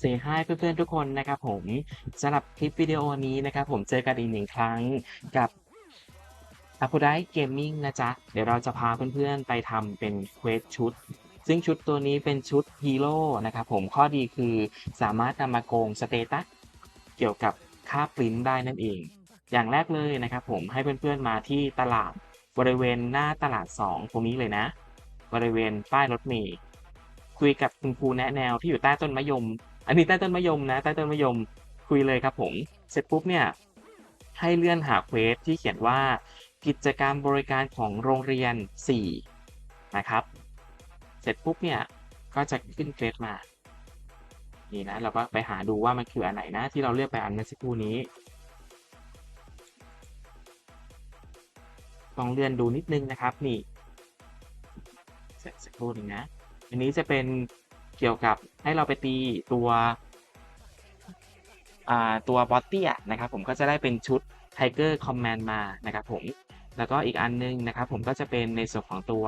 เซฮายเพื่อนๆทุกคนนะครับผมสำหรับคลิปวิดีโอนี้นะครับผมเจอกันอีกหนึ่งครั้งกับ a p o d i Gaming นะจ๊ะ เดี๋ยวเราจะพาเพื่อนๆไปทำเป็นเควสชุด ซึ่งชุดตัวนี้เป็นชุดฮีโร่นะครับผมข้อดีคือสามารถนำมาโกงสเตตัสเกี่ยวกับค่าปริ้นได้นั่นเอง อย่างแรกเลยนะครับผมให้เพื่อนๆมาที่ตลาดบริเวณหน้าตลาด 2 ตรงนี้เลยนะ บริเวณป้ายรถเมล์คุยกับคุณครูแนะแนวที่อยู่ใต้ต้นมะยม อันนี้ใต้ต้นมะยมนะใต้ต้นมะยมคุยเลยครับผม เสร็จปุ๊บเนี่ยให้เลื่อนหาเควสที่เขียนว่ากิจกรรมบริการของโรงเรียน 4 นะครับ เสร็จปุ๊บเนี่ยก็จะขึ้นเควสมานี่นะเราก็ไปหาดูว่ามันคืออันไหนนะที่เราเลือกไปอันเมื่อสักครู่นี้ต้องเลื่อนดูนิดนึงนะครับนี่เสร็จสักครู่นึงนะ อันนี้จะเป็น เกี่ยวกับให้เราไปตีตัวตัวบอสเตียนะครับผมก็จะได้เป็นชุด Tiger Command มานะครับผมแล้วก็อีกอันนึงนะครับผมก็จะเป็นในส่วนของตัว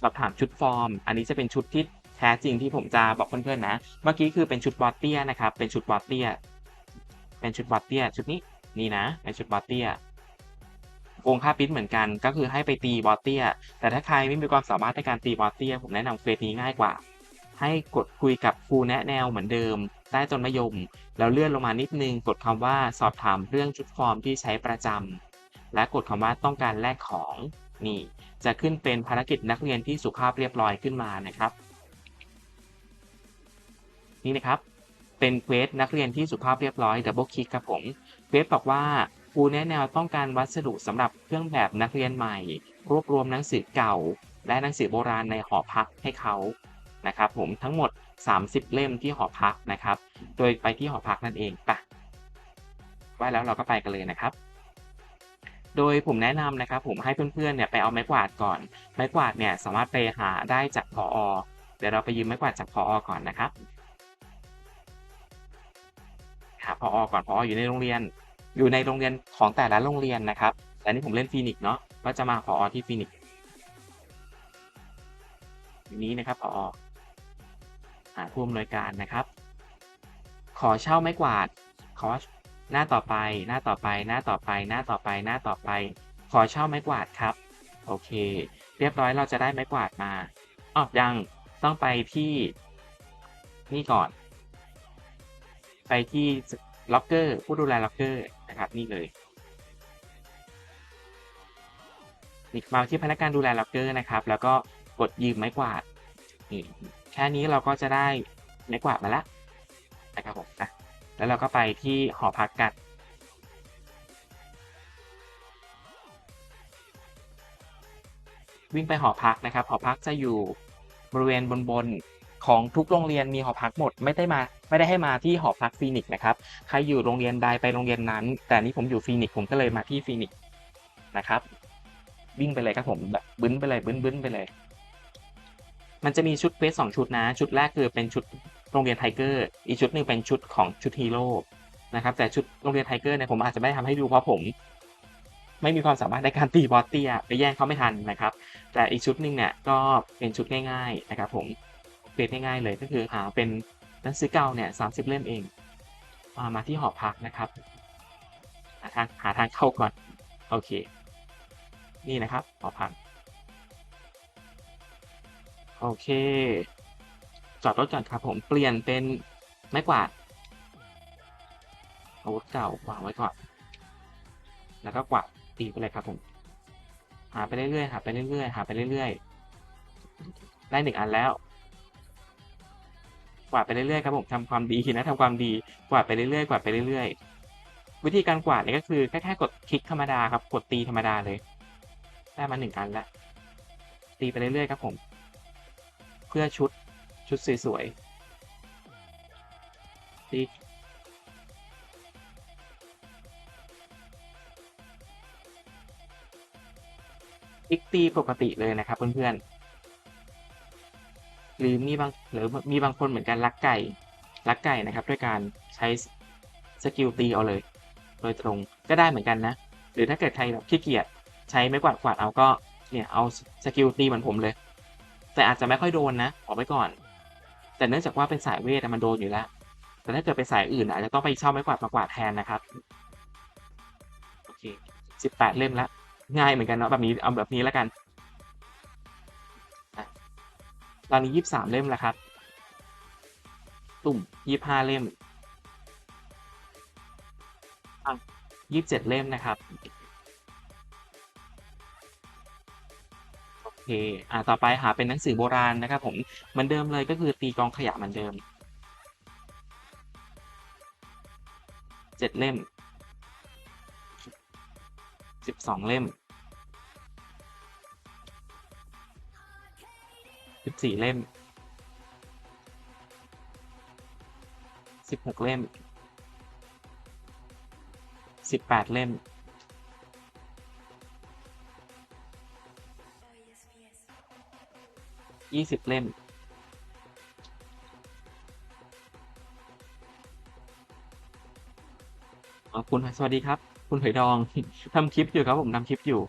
สอบถามชุดฟอร์ม อันนี้จะเป็นชุดที่แท้จริงที่ผมจะบอกเพื่อนๆนะ เมื่อกี้คือเป็นชุดบอสเตียนะครับเป็นชุดบอสเตียเป็นชุดบอสเตียชุดนี้นี่นะเป็นชุดบอสเตีย โกงค่าปิ้นเหมือนกัน ก็คือให้ไปตีบอสเตีย แต่ถ้าใครไม่มีความสามารถในการตีบอสเตีย ผมแนะนำเฟสนี้ง่ายกว่า ให้กดคุยกับครูแนะแนวเหมือนเดิม ใต้ต้นมะยม แล้วเลื่อนลงมานิดนึง กดคำว่าสอบถามเรื่องชุดฟอร์มที่ใช้ประจำและกดคำว่าต้องการแลกของนี่ จะขึ้นเป็นภารกิจนักเรียนที่สุภาพเรียบร้อยขึ้นมานะครับ นี่นะครับเป็นเควสนักเรียนที่สุภาพเรียบร้อยดับเบิลคลิกครับผมเควสบอกว่า ครูแนะแนวต้องการวัสดุสำหรับเครื่องแบบนักเรียนใหม่ รวบรวมหนังสือเก่า และหนังสือโบราณในหอพักให้เขานะครับผมทั้งหมด 30 เล่มที่หอพักนะครับ โดยไปที่หอพักนั่นเองปะไว้แล้วเราก็ไปกันเลยนะครับ โดยผมแนะนำนะครับ ผมให้เพื่อนๆเนี่ยไปเอาไม้กวาดก่อน ไม้กวาดเนี่ยสามารถไปหาได้จากพออเดี๋ยวเราไปยืมไม้กวาดจากพออก่อนนะครับหาพออก่อนพอออยู่ในโรงเรียน อยู่ในโรงเรียนของแต่ละโรงเรียนนะครับ แต่นี่ผมเล่นฟีนิกซ์เนาะก็จะมาพออที่ฟีนิกซ์นี้นะครับพออหาผู้อำนวยการนะครับ ขอเช่าไม้กวาด ขอหน้าต่อไป หน้าต่อไป หน้าต่อไป หน้าต่อไป หน้าต่อไป ขอเช่าไม้กวาดครับ โอเค เรียบร้อยเราจะได้ไม้กวาดมาอ๋อยังต้องไปที่นี่ก่อน ไปที่ ล็อกเกอร์ผู้ดูแลล็อกเกอร์นะครับนี่เลยนี่มาที่พนักงานดูแลล็อกเกอร์นะครับ แล้วก็กดยืมไม้กวาดนี่แค่นี้เราก็จะได้ไม้กวาดมาแล้วนะครับผมนะแล้วเราก็ไปที่หอพักกันวิ่งไปหอพักนะครับ หอพักจะอยู่บริเวณบนบน ของทุกโรงเรียนมีหอพักหมด ไม่ได้มา ไม่ได้ให้มาที่หอพักฟีนิกซ์นะครับ ใครอยู่โรงเรียนใดไปโรงเรียนนั้น แต่นี่ผมอยู่ฟีนิกซ์ผมก็เลยมาที่ฟีนิกซ์นะครับ วิ่งไปเลยครับผมแบบบึ้นไปเลยบึ้นบึ้นไปเลย มันจะมีชุดเควสสองชุดนะ ชุดแรกคือเป็นชุดโรงเรียนไทเกอร์อีกชุดหนึ่งเป็นชุดของชุดฮีโร่นะครับแต่ชุดโรงเรียนไทเกอร์เนี่ยผมอาจจะไม่ได้ทำให้ดูเพราะผม ไม่มีความสามารถในการตีบอสเตียไปแย่งเขาไม่ทันนะครับ แต่อีกชุดหนึ่งเนี่ยก็เป็นชุดง่าย ๆ นะครับผม เควสง่ายๆเลยก็คือหาเป็นหนังสือเก่าเนี่ยสามสิบเล่มเองมามาที่หอพักนะครับ หาทางหาทางเข้าก่อน โอเค นี่นะครับหอพักโอเค จอดรถก่อนครับผมเปลี่ยนเป็นไม้กวาดอาวุธเก่าวางไว้ก่อน แล้วก็กวาดตีไปเลยครับผม หาไปเรื่อยๆหาไปเรื่อยๆหาไปเรื่อยๆ ได้หนึ่งอันแล้ว กวาดไปเรื่อยๆครับผมทำความดีนะทำความดีกวาดไปเรื่อยๆกวาดไปเรื่อยๆ วิธีการกวาดเนี่ยก็คือแค่แค่กดคลิกธรรมดาครับกดตีธรรมดาเลย ได้มาหนึ่งอันล้วตีไปเรื่อยๆครับผม เพื่อชุดชุดสวยๆตีคลิกตีปกติเลยนะครับเพื่อนๆ หรือมีบางหรือมีบางคนเหมือนกันลักไก่ลักไก่นะครับ ด้วยการใช้สกิลตีเอาเลย โดยตรงก็ได้เหมือนกันนะ หรือถ้าเกิดใครแบบขี้เกียจใช้ไม้กวาดกวาดเอาก็เนี่ยเอาสกิลตีเหมือนผมเลย แต่อาจจะไม่ค่อยโดนนะออกไปก่อน แต่เนื่องจากว่าเป็นสายเวทมันโดนอยู่แล้ว แต่ถ้าเกิดเป็นสายอื่นอาจจะต้องไปเช่าไม้กวาดมากวาดแทนนะครับโอเคสิบแปดเล่มแล้ง่ายเหมือนกันเนาะแบบนี้เอาแบบนี้แล้วกัน ตอนนี้ยี่สามเล่มแล้วครับ ตุ่มยี่ห้าเล่มยี่สิบเจ็ดเล่มนะครับ โอเค อ่า ต่อไปหาเป็นหนังสือโบราณนะครับผม เหมือนเดิมเลยก็คือตีกองขยะเหมือนเดิมเจ็ดเล่มสิบสองเล่ม สิบสี่เล่มสิบหกเล่มสิบแปดเล่มยี่สิบเล่มคุณสวัสดีครับ คุณหอยดองทำคลิปอยู่ครับผมทำคลิปอยู่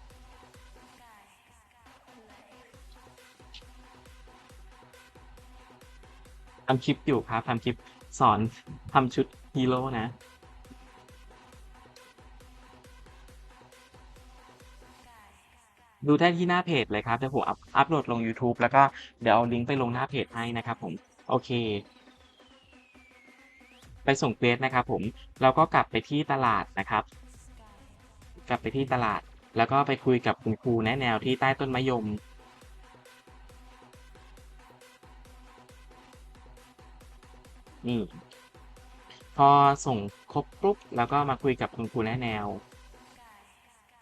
ทำคลิปอยู่ครับทำคลิปสอนทำชุดฮีโร่นะ ดูได้ที่หน้าเพจเลยครับเดี๋ยวผมอัพโหลดลง YouTube แล้วก็เดี๋ยวเอาลิงก์ไปลงหน้าเพจให้นะครับผม โอเค ไปส่งเควสนะครับผม เราก็กลับไปที่ตลาดนะครับ กลับไปที่ตลาด แล้วก็ไปคุยกับคุณครูแนะแนวที่ใต้ต้นมะยม นี่ พอส่งครบปุ๊บแล้วก็มาคุยกับคุณครูแนะแนว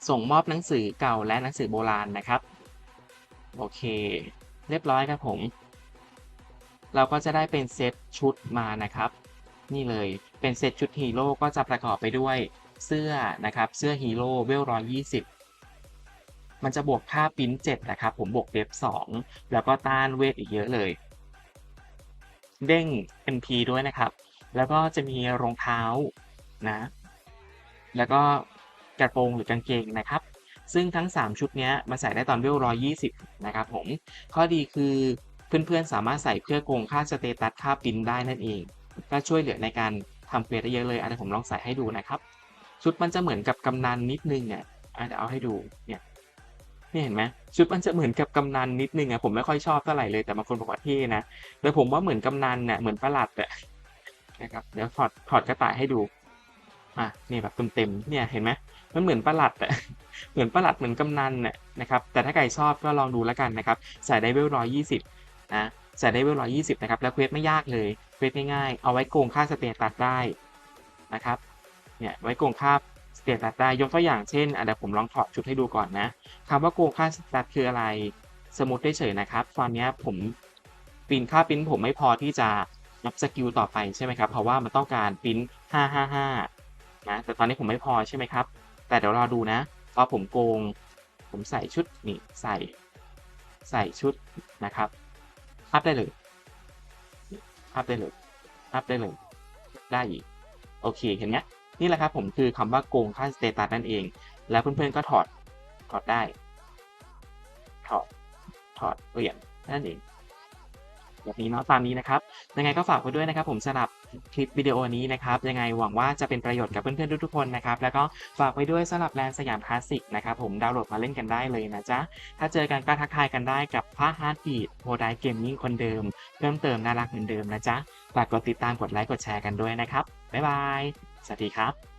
ส่งมอบหนังสือเก่าและหนังสือโบราณนะครับ โอเค เรียบร้อยครับผม เราก็จะได้เป็นเซตชุดมานะครับ นี่เลยเป็นเซตชุดฮีโร่ก็จะประกอบไปด้วยเสื้อนะครับ เสื้อฮีโร่เวลร้อยยี่สิบมันจะบวกค่าปิ้นเจ็ดนะครับ ผมบวกเดฟสองแล้วก็ต้านเวทอีกเยอะเลย เด้ง MP ด้วยนะครับ แล้วก็จะมีรองเท้านะ แล้วก็กระโปรงหรือกางเกงนะครับ ซึ่งทั้ง 3 ชุดนี้มาใส่ได้ตอนเวล120นะครับผม ข้อดีคือเพื่อนๆสามารถใส่เพื่อโกงค่าสเตตัสค่าปินได้นั่นเอง ก็ช่วยเหลือในการทำเควสได้เยอะเลยอะเดี๋ยวผมลองใส่ให้ดูนะครับ ชุดมันจะเหมือนกับกำนันนิดนึงอะอะเดี๋ยวเอาให้ดูเนี่ย นี่เห็นไหมชุดมันจะเหมือนกับกำนันนิดนึงอะผมไม่ค่อยชอบเท่าไหร่เลยแต่บางคนบอกว่าเท่นะแต่ผมว่าเหมือนกำนันเนี่ยเหมือนประหลัดอะนะครับเดี๋ยวถอดถอดกระต่ายให้ดูอะนี่แบบเต็มๆเนี่ยเห็นไหมมันเหมือนประหลัดอะเหมือนประหลัดเหมือนกำนันน่ะนะครับแต่ถ้าใครชอบก็ลองดูแล้วกันนะครับใส่ได้เวลร้อยยี่สิบนะใส่ได้เวลร้อยยี่สิบนะครับแล้วเควสไม่ยากเลยเควสง่ายๆเอาไว้โกงค่าสเตตัสได้นะครับเนี่ยไว้โกงค่า สเตตัสได้ยกตัวอย่างเช่นอะเดี๋ยวผมลองถอดชุดให้ดูก่อนนะคำว่าโกงค่าสเตตัสคืออะไร สมมติได้เฉยนะครับ ตอนนี้ผมปรินค่าปริ้นผมไม่พอที่จะนับสกิลต่อไปใช่ไหมครับ เพราะว่ามันต้องการปริ้นห้าห้าห้านะแต่ตอนนี้ผมไม่พอใช่ไหมครับ แต่เดี๋ยวรอดูนะพอผมโกง ผมใส่ชุดนี่ใส่ ใส่ชุดนะครับอัพได้เลยอัพได้เลยอัพได้เลย ได้อีก โอเค เห็นไหม นี่แหละครับผมคือคำว่าโกงค่าสเตตัสนั่นเอง แล้วเพื่อนๆก็ถอดถอดได้ ถอดถอดเปลี่ยนนั่นเองแบบนี้เนาะตามนี้นะครับ ยังไงก็ฝากไว้ด้วยนะครับ ผมสำหรับคลิปวิดีโอนี้นะครับ ยังไงหวังว่าจะเป็นประโยชน์กับเพื่อนๆทุกๆคนนะครับ แล้วก็ฝากไว้ด้วยสำหรับแลนสยามคลาสสิกนะครับ ผมดาวน์โหลดมาเล่นกันได้เลยนะจ๊ะ ถ้าเจอกันก็ทักทายกันได้กับพระฮาร์ดบีดโมไดเกมมิ่งคนเดิม เพิ่มเติมน่ารักเหมือนเดิมนะจ๊ะ ฝากกดติดตามกดไลค์กดแชร์กันด้วยนะครับ บ๊ายบาย สวัสดีครับ